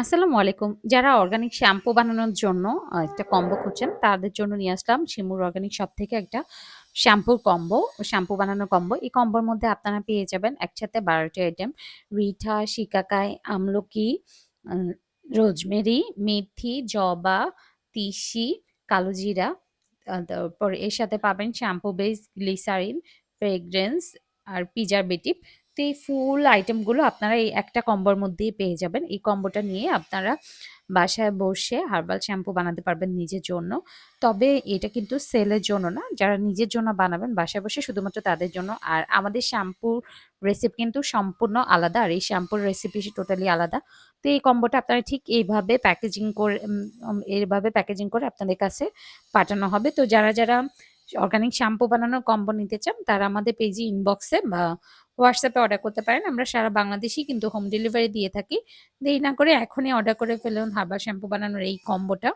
আসসালামু আলাইকুম। যারা অর্গানিক শ্যাম্পু বানানোর জন্য একটা কম্বো খুঁজছেন, তাদের জন্য নিয়ে আসলাম শিমুর অর্গানিক শপ থেকে একটা শ্যাম্পুর কম্বো, শ্যাম্পু বানানোর কম্বো। এই কম্বোর মধ্যে আপনারা পেয়ে যাবেন একসাথে বারোটি আইটেম। রিঠা, শিকাকাই, আমলকি, রোজমেরি, মেথি, জবা, তিসি, কালোজিরা। তারপর এর সাথে পাবেন শ্যাম্পু বেস, গ্লিসারিন, ফ্রেগ্রেন্স আর পিজার তো এই ফুল আইটেমগুলো আপনারা এই একটা কম্বোর মধ্যেই পেয়ে যাবেন। এই কম্বোটা নিয়ে আপনারা বাসায় বসে হার্বাল শ্যাম্পু বানাতে পারবেন নিজের জন্য। তবে এটা কিন্তু সেলের জন্য না। যারা নিজের জন্য বানাবেন বাসায় বসে শুধুমাত্র তাদের জন্য। আর আমাদের শ্যাম্পুর রেসিপি কিন্তু সম্পূর্ণ আলাদা। আর এই শ্যাম্পুর রেসিপি টোটালি আলাদা। তো এই কম্বোটা আপনারা ঠিক এইভাবে প্যাকেজিং করে এইভাবে প্যাকেজিং করে আপনাদের কাছে পাঠানো হবে। তো যারা, যারা অর্গানিক শ্যাম্পু বানানোর কম্বো নিতে চান, তারা আমাদের পেজে ইনবক্সে বা হোয়াটসঅ্যাপে অর্ডার করতে পারেন। আমরা সারা বাংলাদেশেই কিন্তু হোম ডেলিভারি দিয়ে থাকি। দেরি না করে এখনই অর্ডার করে ফেলুন হার্বাল শ্যাম্পু বানানোর এই কম্বোটা।